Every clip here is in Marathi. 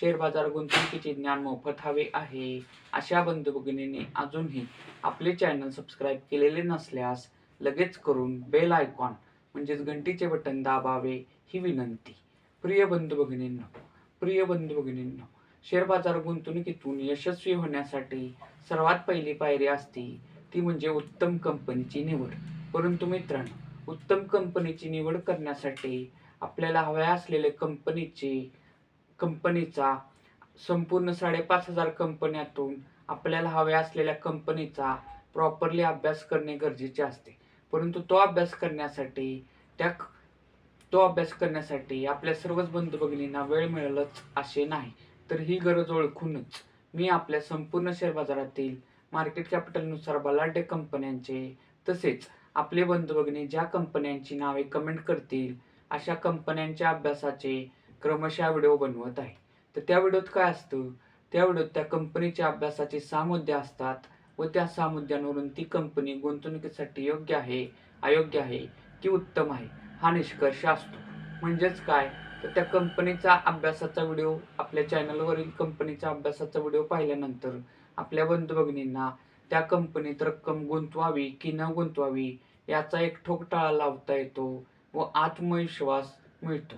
शेअर बाजार गुंतवणुकीचे ज्ञान मोफत हवे आहे. अशा बंधू भगिनींनी अजूनही आपले चॅनल सबस्क्राईब केलेले नसल्यास लगेच करून बेल आयकॉन म्हणजेच घंटीचे बटन दाबावे ही विनंती. प्रिय बंधू भगिनींनो प्रिय बंधू भगिनींनो शेअर बाजार गुंतवणुकीतून यशस्वी होण्यासाठी सर्वात पहिली पायरी असते ती म्हणजे उत्तम कंपनीची निवड. परंतु मित्रांनो उत्तम कंपनीची निवड करण्यासाठी आपल्याला हव्या असलेल्या कंपनीची कंपनीचा संपूर्ण साडेपाच हजार कंपन्यातून आपल्याला हव्या असलेल्या कंपनीचा प्रॉपरली अभ्यास करणे गरजेचे असते. परंतु तो अभ्यास करण्यासाठी त्या तो अभ्यास करण्यासाठी आपल्या सर्वच बंधू भगिनींना वेळ मिळेलच असे नाही. तर ही गरज ओळखूनच मी आपल्या संपूर्ण शेअर बाजारातील मार्केट कॅपिटलनुसार बलाढ्य कंपन्यांचे तसेच आपले बंधू भगिनी ज्या कंपन्यांची नावे कमेंट करतील अशा कंपन्यांच्या अभ्यासाचे क्रमशः व्हिडिओ बनवत आहे. तर त्या व्हिडिओत काय असतं? त्या व्हिडिओत त्या कंपनीच्या अभ्यासाचे सहा मुद्दे असतात व त्या सहा मुद्द्यांवरून ती कंपनी गुंतवणुकीसाठी योग्य आहे अयोग्य आहे की उत्तम आहे हा निष्कर्ष असतो. म्हणजेच काय? तर त्या कंपनीचा अभ्यासाचा व्हिडिओ आपल्या चॅनलवरील कंपनीचा अभ्यासाचा व्हिडिओ पाहिल्यानंतर आपल्या बंधू भगिनींना त्या कंपनीत रक्कम गुंतवावी की न गुंतवावी याचा एक ठोकटाळा लावता येतो व आत्मविश्वास मिळतो.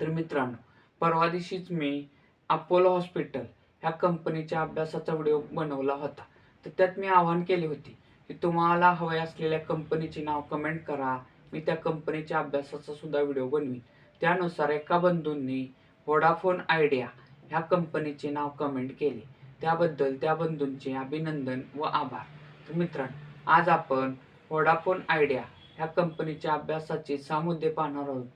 तर मित्रांनो परवा दिवशीच मी अपोलो हॉस्पिटल ह्या कंपनीच्या अभ्यासाचा व्हिडिओ बनवला होता. तर त्यात मी आवाहन केले होते की तुम्हाला हवे असलेल्या कंपनीचे नाव कमेंट करा मी त्या कंपनीच्या अभ्यासाचा सुद्धा व्हिडिओ बनवीन. त्यानुसार एका बंधूंनी वोडाफोन आयडिया ह्या कंपनीचे नाव कमेंट केले. त्याबद्दल त्या बंधूंचे अभिनंदन व आभार. तर मित्रांनो आज आपण व्होडाफोन आयडिया ह्या कंपनीच्या अभ्यासाचे सामुद्दे पाहणार आहोत.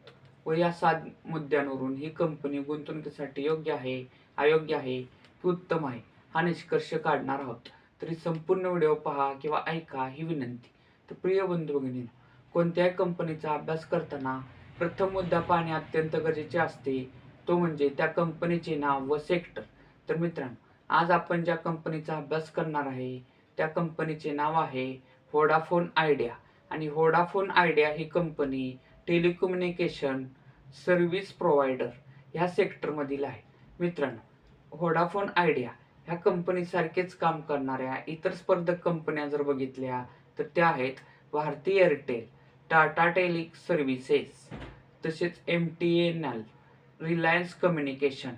व या सात मुद्द्यांवरून ही कंपनी गुंतवणुकीसाठी योग्य आहे अयोग्य आहे की उत्तम आहे हा निष्कर्ष काढणार आहोत. तरी संपूर्ण व्हिडिओ पहा किंवा ऐका ही विनंती. तर प्रिय बंधू भगिनी कोणत्याही कंपनीचा अभ्यास करताना प्रथम मुद्दा पाहणे अत्यंत गरजेचे असते. तो म्हणजे त्या कंपनीचे नाव व सेक्टर तर मित्रांनो आज आपण ज्या कंपनीचा अभ्यास करणार आहे त्या कंपनीचे नाव आहे व्होडाफोन आयडिया आणि व्होडाफोन आयडिया ही कंपनी टेलिकम्युनिकेशन सर्व्हिस प्रोव्हायडर ह्या सेक्टरमधील आहे. मित्रांनो व्होडाफोन आयडिया ह्या कंपनीसारखेच काम करणाऱ्या इतर स्पर्धक कंपन्या जर बघितल्या तर त्या आहेत भारती एअरटेल टाटा टेलिक सर्व्हिसेस तसेच M T N L Reliance communication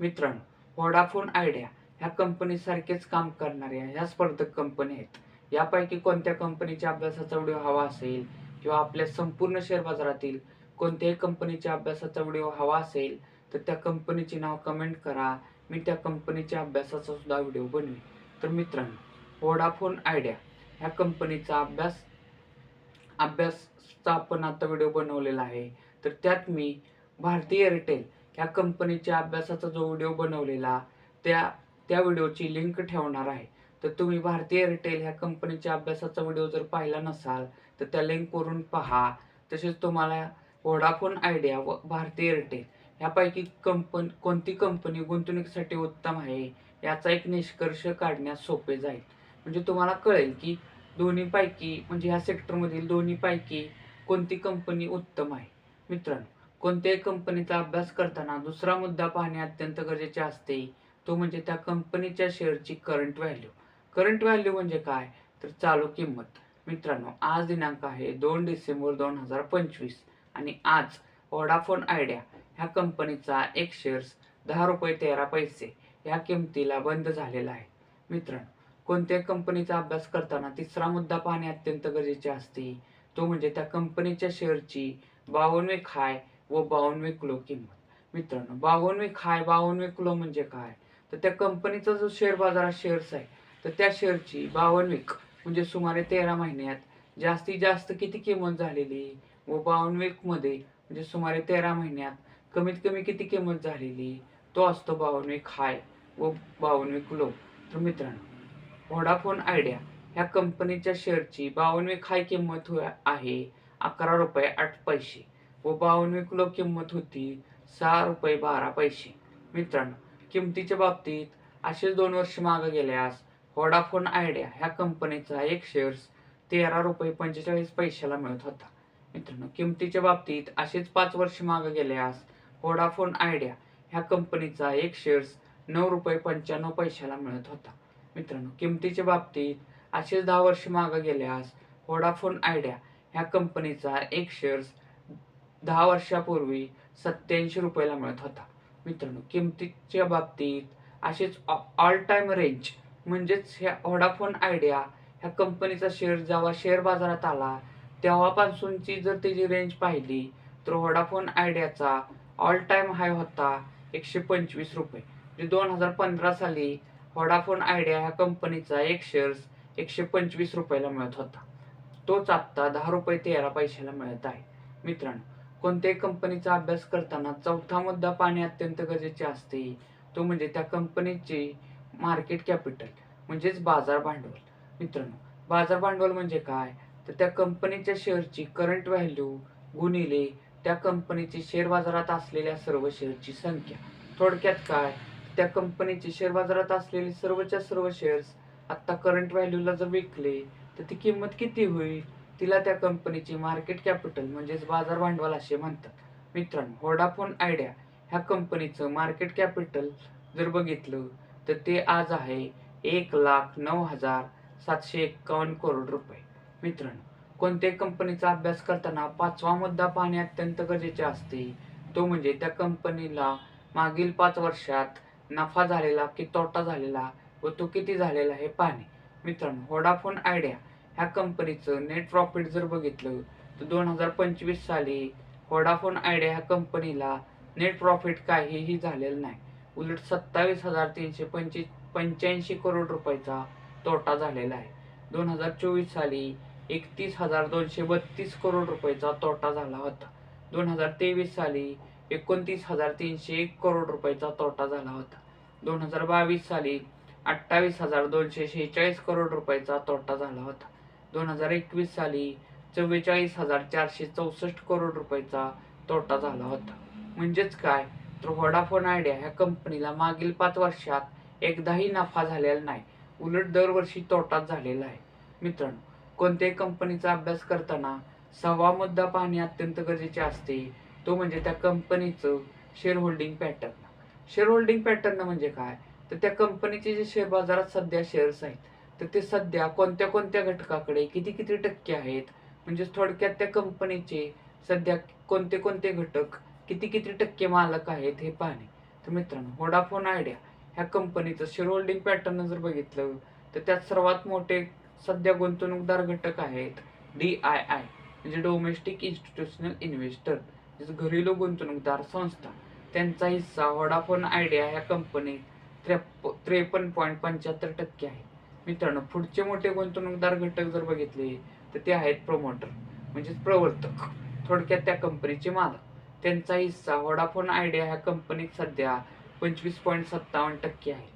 मित्रांनो व्होडाफोन आयडिया ह्या कंपनीसारखेच काम करणाऱ्या ह्या स्पर्धक कंपन्या आहेत. यापैकी कोणत्या कंपनीच्या अभ्यासाचा व्हिडिओ हवा असेल किंवा आपल्या संपूर्ण शेअर बाजारातील कोणत्याही कंपनीच्या अभ्यासाचा व्हिडिओ हवा असेल तर त्या कंपनीचे नाव कमेंट करा. मी त्या कंपनीच्या अभ्यासाचा सुद्धा व्हिडिओ बनवेन. तर मित्रांनो वोडाफोन आयडिया ह्या कंपनीचा अभ्यास अभ्यासचा आपण आता व्हिडिओ बनवलेला आहे. तर त्यात मी भारतीय एअरटेल ह्या कंपनीच्या अभ्यासाचा जो व्हिडिओ बनवलेला त्या त्या व्हिडिओची लिंक ठेवणार आहे. तर तुम्ही भारतीय एअरटेल ह्या कंपनीच्या अभ्यासाचा व्हिडिओ जर पाहिला नसाल तर त्या लिंकवरून पहा. तसेच तुम्हाला व्होडाफोन आयडिया व भारती एअरटेल ह्यापैकी कंपन कोणती कंपनी गुंतवणुकीसाठी उत्तम आहे याचा एक निष्कर्ष काढण्यास सोपे जाईल. म्हणजे तुम्हाला कळेल की दोन्हीपैकी म्हणजे ह्या सेक्टरमधील दोन्हीपैकी कोणती कंपनी उत्तम आहे. मित्रांनो कोणत्याही कंपनीचा अभ्यास करताना दुसरा मुद्दा पाहणे अत्यंत गरजेचे असते. तो म्हणजे त्या कंपनीच्या शेअरची करंट व्हॅल्यू करंट व्हॅल्यू म्हणजे काय? तर चालू किंमत. मित्रांनो आज दिनांक आहे दोन डिसेंबर दोन हजार पंचवीस आणि आज वोडाफोन आयडिया ह्या कंपनीचा एक शेअर्स दहा रुपये तेरा पैसे ह्या किमतीला बंद झालेला आहे. मित्रांनो कोणत्या कंपनीचा अभ्यास करताना तिसरा मुद्दा पाहणे अत्यंत गरजेचे असते. तो म्हणजे त्या कंपनीच्या शेअरची बावनवे खाय व बावनवे किलो किंमत. मित्रांनो बावनवे खाय बावनवे किलो म्हणजे काय? तर त्या कंपनीचा जो शेअर बाजारात शेअर्स आहे तर त्या शेअरची बावनवे म्हणजे सुमारे तेरा महिन्यात जास्तीत जास्त किती किंमत झालेली? व बावनवीक म्हणजे सुमारे तेरा महिन्यात कमीत कमी किती किंमत झालेली? तो असतो बावनवीक हाय व बावनवीक लो. तर मित्रांनो व्होडाफोन आयडिया ह्या कंपनीच्या शेअरची बावनवी हाय किंमत हो आहे अकरा रुपये आठ पैसे व बावनवी लो किंमत होती सहा रुपये बारा पैसे. मित्रांनो किमतीच्या बाबतीत असेच दोन वर्ष मागं गेल्यास व्होडाफोन आयडिया ह्या कंपनीचा एक शेअर्स तेरा रुपये पंचेचाळीस पैशाला मिळत होता. मित्रांनो किमतीच्या बाबतीत असेच पाच वर्ष मागे गेल्यास व्होडाफोन आयडिया ह्या कंपनीचा एक शेअर्स नऊ रुपये पंच्याण्णव पैशाला मिळत होता. मित्रांनो किमतीच्या बाबतीत असेच दहा वर्ष मागे गेल्यास वोडाफोन आयडिया ह्या कंपनीचा एक शेअर्स दहा वर्षापूर्वी सत्याऐंशी रुपयाला मिळत होता. मित्रांनो किमतीच्या बाबतीत असेच ऑल टाईम रेंज म्हणजेच ह्या व्होडाफोन आयडिया ह्या कंपनीचा शेअर जेव्हा शेअर बाजारात आला तेव्हापासूनची जर त्याची रेंज पाहिली तर व्होडाफोन आयडियाचा ऑल टाईम हाय होता एकशे पंचवीस रुपये. म्हणजे दोन हजार पंधरा साली व्होडाफोन आयडिया ह्या कंपनीचा एक शेअर्स एकशे पंचवीस रुपयाला मिळत होता. तोच आत्ता दहा रुपये तेरा पैशाला मिळत आहे. मित्रांनो कोणत्याही कंपनीचा अभ्यास करताना चौथा मुद्दा पाहणे अत्यंत गरजेचे असते. तो म्हणजे त्या कंपनीची मार्केट कॅपिटल म्हणजेच बाजार भांडवल. मित्रांनो बाजार भांडवल म्हणजे काय? तर त्या कंपनीच्या शेअरची करंट व्हॅल्यू गुणिले त्या कंपनीची शेअर बाजारात असलेल्या सर्व शेअरची संख्या. थोडक्यात काय? त्या कंपनीचे शेअर बाजारात असलेले सर्वच्या सर्व शेअर्स आत्ता करंट व्हॅल्यूला जर विकले तर ती किंमत किती होईल? तिला त्या कंपनीची मार्केट कॅपिटल म्हणजेच बाजार भांडवल असे म्हणतात. मित्रांनो व्होडाफोन आयडिया ह्या कंपनीचं मार्केट कॅपिटल जर बघितलं तर ते आज आहे एक लाख नऊ हजार सातशे एक्कावन्न करोड रुपये. मित्रांनो कोणत्याही कंपनीचा अभ्यास करताना पाचवा मुद्दा पाहणे अत्यंत गरजेचे असते. तो म्हणजे त्या कंपनीला मागील पाच वर्षात नफा झालेला की तोटा झालेला व तो किती झालेला हे पाहणे. मित्रांनो होडाफोन आयडिया ह्या कंपनीचं नेट प्रॉफिट जर बघितलं तर दोन हजार पंचवीस साली व्होडाफोन आयडिया ह्या कंपनीला नेट प्रॉफिट काहीही झालेलं नाही. उलट सत्तावीस हजार तीनशे पंचे पंच्याऐंशी करोड रुपयाचा तोटा झालेला आहे. दोन हजार चोवीस साली एकतीस हजार दोनशे बत्तीस करोड रुपयाचा तोटा झाला होता. दोन हजार तेवीस साली एकोणतीस हजार तीनशे एक करोड रुपयाचा तोटा झाला होता. दोन हजार बावीस साली अठ्ठावीस हजार दोनशे शेहेचाळीस करोड रुपयाचा तोटा झाला होता. दोन हजार एकवीस साली चव्वेचाळीस हजार चारशे चौसष्ट करोड रुपयाचा तोटा झाला होता. म्हणजेच काय? तर व्होडाफोन आयडिया ह्या कंपनीला मागील पाच वर्षात एकदाही नफा झालेला नाही. उलट दरवर्षी तोटाच झालेला आहे. मित्रांनो कोणत्याही कंपनीचा अभ्यास करताना सहावा मुद्दा पाहणे अत्यंत गरजेचे असते. तो म्हणजे त्या कंपनीचं share holding pattern share holding pattern म्हणजे काय? तर त्या कंपनीचे जे शेअर बाजारात सध्या शेअर्स आहेत तर ते सध्या कोणत्या कोणत्या घटकाकडे किती किती टक्के आहेत? म्हणजेच थोडक्यात त्या कंपनीचे सध्या कोणते कोणते घटक किती किती टक्के मालक आहेत हे पाहणे. तर मित्रांनो व्होडाफोन आयडिया ह्या कंपनीचं शेअर होल्डिंग पॅटर्न जर बघितलं तर त्यात सर्वात मोठे सध्या गुंतवणूकदार घटक आहेत डी आय आय म्हणजे डोमेस्टिक इन्स्टिट्यूशनल इन्व्हेस्टर म्हणजे घरेलू गुंतवणूकदार संस्था. त्यांचा हिस्सा व्होडाफोन आयडिया ह्या कंपनीत त्रेप त्रेपन्न पॉईंट पंच्याहत्तर टक्के आहे. मित्रांनो पुढचे मोठे गुंतवणूकदार घटक जर बघितले तर ते आहेत प्रमोटर म्हणजेच प्रवर्तक. थोडक्यात त्या कंपनीचे मालक. त्यांचा हिस्सा व्होडाफोन आयडिया ह्या कंपनीत सध्या पंचवीस पॉईंट सत्तावन्न टक्के आहे.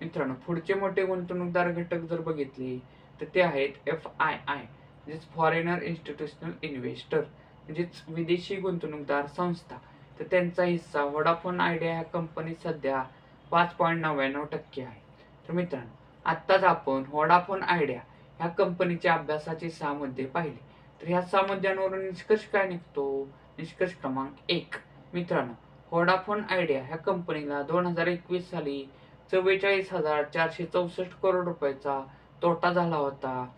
मित्रांनो पुढचे मोठे गुंतवणूकदार घटक जर बघितले तर ते आहेत एफ आय आय म्हणजेच फॉरेनर इन्स्टिट्यूशनल इन्व्हेस्टर म्हणजेच विदेशी गुंतवणूकदार संस्था. तर त्यांचा हिस्सा व्होडाफोन आयडिया ह्या कंपनीत सध्या पाच पॉईंट नव्याण्णव टक्के आहे. तर मित्रांनो आत्ताच आपण व्होडाफोन आयडिया ह्या कंपनीच्या अभ्यासाचे सहा मुद्दे पाहिले. तर ह्या सहा मुद्द्यांवरून निष्कर्ष काय निघतो? निष्कर्ष क्रमांक एक. मित्रांनो व्होडाफोन आयडिया ह्या कंपनीला दोन हजार एकवीस साली चव्वेचाळीस हजार चारशे चौसष्ट करोड रुपयाचा तोटा झाला होता.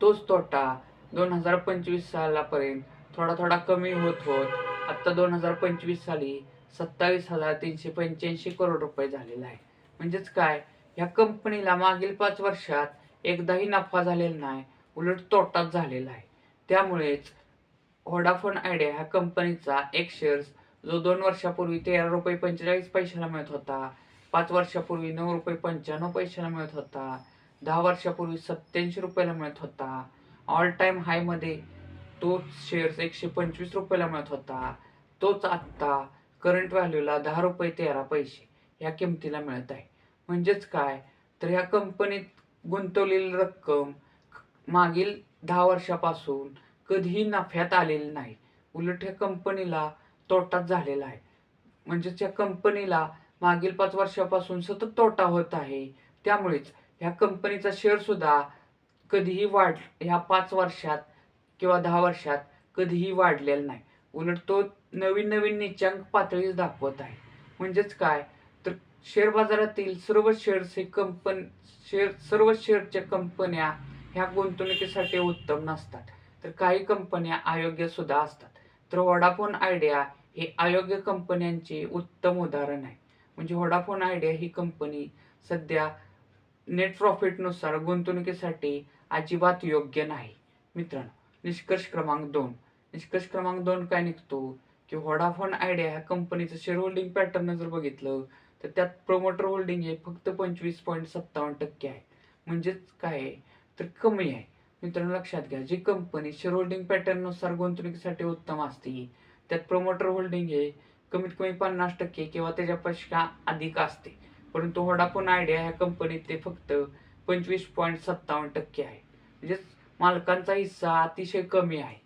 तोच तोटा दोन हजार पंचवीस सालापर्यंत थोडा थोडा कमी होत होत आत्ता दोन हजार पंचवीस साली सत्तावीस हजार तीनशे पंच्याऐंशी करोड रुपये झालेला आहे. म्हणजेच काय? ह्या कंपनीला मागील पाच वर्षात एकदाही नफा झालेला नाही उलट तोटाच झालेला आहे. त्यामुळेच व्होडाफोन आयडिया ह्या कंपनीचा एक शेअर्स जो दोन वर्षापूर्वी तेरा रुपये पंचेचाळीस पैशाला मिळत होता. पाच वर्षापूर्वी नऊ रुपये पंच्याण्णव पैशाला मिळत होता. दहा वर्षापूर्वी सत्याऐंशी रुपयाला मिळत होता. ऑल टाईम हायमध्ये तोच शेअर्स एकशे पंचवीस रुपयाला मिळत होता. तोच आत्ता करंट व्हॅल्यूला दहा रुपये तेरा पैसे ह्या किमतीला मिळत आहे. म्हणजेच काय? तर ह्या कंपनीत गुंतवलेली रक्कम मागील दहा वर्षापासून कधीही नफ्यात आलेली नाही. उलट ह्या कंपनीला तोटाच झालेला आहे. म्हणजेच त्या कंपनीला मागील पाच वर्षापासून सतत तोटा होत आहे. त्यामुळेच ह्या कंपनीचा शेअरसुद्धा कधीही वाढ ह्या पाच वर्षात किंवा दहा वर्षात कधीही वाढलेला नाही. उलट तो नवीन नवीन निचांक पातळीच दाखवत आहे. म्हणजेच काय? तर शेअर बाजारातील सर्व शेअर्स हे कंपन शेअर सर्व शेअरच्या कंपन्या ह्या गुंतवणुकीसाठी उत्तम नसतात. तर काही कंपन्या अयोग्य सुद्धा असतात. तर वोडाफोन आयडिया हे अयोग्य कंपन्यांचे उत्तम उदाहरण आहे. म्हणजे वोडाफोन आयडिया ही कंपनी सध्या नेट प्रॉफिटनुसार गुंतवणुकीसाठी अजिबात योग्य नाही. मित्रांनो निष्कर्ष क्रमांक दोन. निष्कर्ष क्रमांक दोन काय निघतो? की व्होडाफोन आयडिया ह्या कंपनीचं शेअर होल्डिंग पॅटर्न जर बघितलं तर त्यात प्रोमोटर होल्डिंग हे फक्त पंचवीस पॉईंट सत्तावन्न टक्के आहे. म्हणजेच काय आहे? तर कमी आहे. मित्रांनो लक्षात घ्या जी कंपनी शेअर होल्डिंग पॅटर्ननुसार गुंतवणुकीसाठी उत्तम असते त्यात प्रोमोटर होल्डिंग हे कमीत कमी पन्नास टक्के किंवा त्याच्यापेक्षा अधिक असते. परंतु होडाफोन आयडिया ह्या कंपनीत ते फक्त पंचवीस पॉईंट सत्तावन्न टक्के आहे. म्हणजेच मालकांचा हिस्सा अतिशय कमी आहे.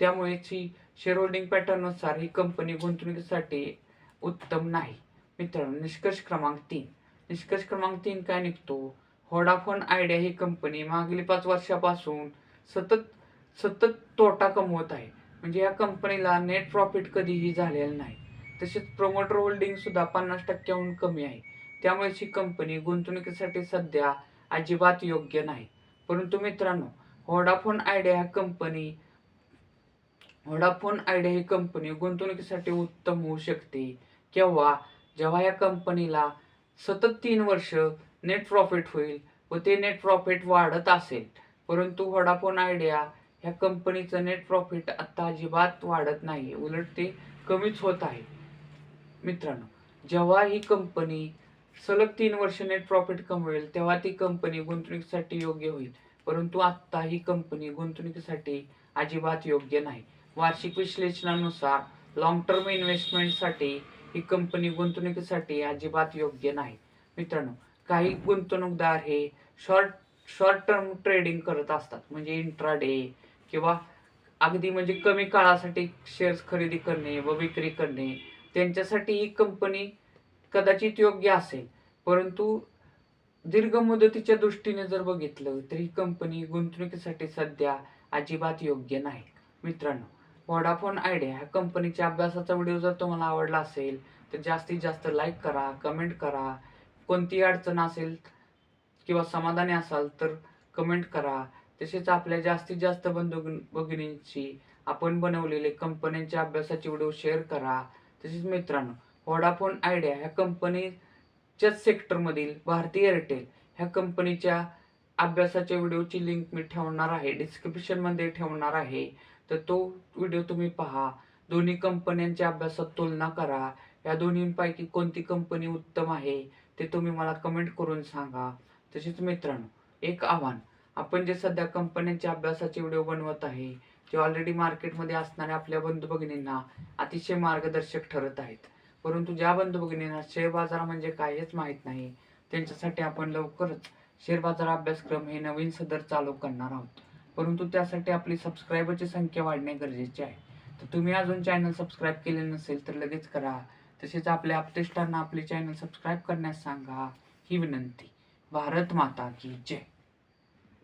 त्यामुळेच ही शेअर होल्डिंग पॅटर्ननुसार ही कंपनी गुंतवणुकीसाठी उत्तम नाही. मित्रांनो निष्कर्ष क्रमांक तीन. निष्कर्ष क्रमांक तीन काय निघतो? व्होडाफोन आयडिया ही कंपनी मागील पाच वर्षापासून सतत सतत तोटा कमवत आहे. म्हणजे या कंपनीला नेट प्रॉफिट कधीही झालेलं नाही. तसेच प्रोमोटर होल्डिंगसुद्धा पन्नास टक्क्याहून कमी आहे. त्यामुळे ही कंपनी गुंतवणुकीसाठी सध्या अजिबात योग्य नाही. परंतु मित्रांनो व्होडाफोन आयडिया ह्या कंपनी व्होडाफोन आयडिया ही कंपनी गुंतवणुकीसाठी उत्तम होऊ शकते. किंवा जेव्हा या कंपनीला सतत तीन वर्ष नेट प्रॉफिट होईल व ते नेट प्रॉफिट वाढत असेल. परंतु वडाफोन आयडिया ह्या कंपनीचं नेट प्रॉफिट आत्ता अजिबात वाढत नाही उलट ते कमीच होत आहे. मित्रांनो जेव्हा ही कंपनी सलग तीन वर्ष नेट प्रॉफिट कमवेल तेव्हा ती कंपनी गुंतवणुकीसाठी योग्य होईल. परंतु आत्ता ही कंपनी गुंतवणुकीसाठी अजिबात योग्य नाही. वार्षिक विश्लेषणानुसार लॉंग टर्म इन्व्हेस्टमेंटसाठी ही कंपनी गुंतवणुकीसाठी अजिबात योग्य नाही. मित्रांनो काही गुंतवणूकदार हे शॉर्ट शॉर्ट टर्म ट्रेडिंग करत असतात. म्हणजे इंट्राडे किंवा अगदी म्हणजे कमी काळासाठी शेअर्स खरेदी करणे व विक्री करणे. त्यांच्यासाठी ही कंपनी कदाचित योग्य असेल. परंतु दीर्घ मुदतीच्या दृष्टीने जर बघितलं तर ही कंपनी गुंतवणुकीसाठी सध्या अजिबात योग्य नाही. मित्रांनो व्होडाफोन आयडिया ह्या कंपनीच्या अभ्यासाचा व्हिडिओ जर तुम्हाला आवडला असेल तर जास्तीत जास्त लाईक करा कमेंट करा. कोणतीही अडचण असेल किंवा समाधानी असाल तर कमेंट करा. तसेच आपल्या जास्तीत जास्त बंधू भगिनींची आपण बनवलेले कंपन्यांच्या अभ्यासाचे व्हिडिओ शेअर करा. तसेच मित्रांनो व्हॉडाफोन आयडिया ह्या कंपनीच्याच सेक्टरमधील भारतीय एअरटेल ह्या कंपनीच्या अभ्यासाच्या व्हिडिओची लिंक मी ठेवणार आहे. डिस्क्रिप्शनमध्ये ठेवणार आहे. तर तो व्हिडिओ तुम्ही पहा. दोन्ही कंपन्यांच्या अभ्यासात तुलना करा. या दोन्हींपैकी कोणती कंपनी उत्तम आहे? ते तुम्ही मला कमेंट करून सांगा. तसेच मित्रांनो एक आव्हान. आपण जे सध्या कंपन्यांच्या अभ्यासाचे व्हिडिओ बनवत आहे ते ऑलरेडी मार्केटमध्ये असणाऱ्या आपल्या बंधू भगिनींना अतिशय मार्गदर्शक ठरत आहेत. परंतु ज्या बंधू भगिनींना शेअर बाजार म्हणजे काय हेच माहीत नाही त्यांच्यासाठी आपण लवकरच शेअर बाजार अभ्यासक्रम हे नवीन सदर चालू करणार आहोत. परंतु त्यासाठी आपली सबस्क्रायबरची संख्या वाढणे गरजेचे आहे. तर तुम्ही अजून चॅनल सबस्क्राईब केले नसेल तर लगेच करा. तसेच आपल्या अपतेष्टांना आपले चॅनल सबस्क्राईब करण्यास सांगा. ही विनंती. भारत माता की जय.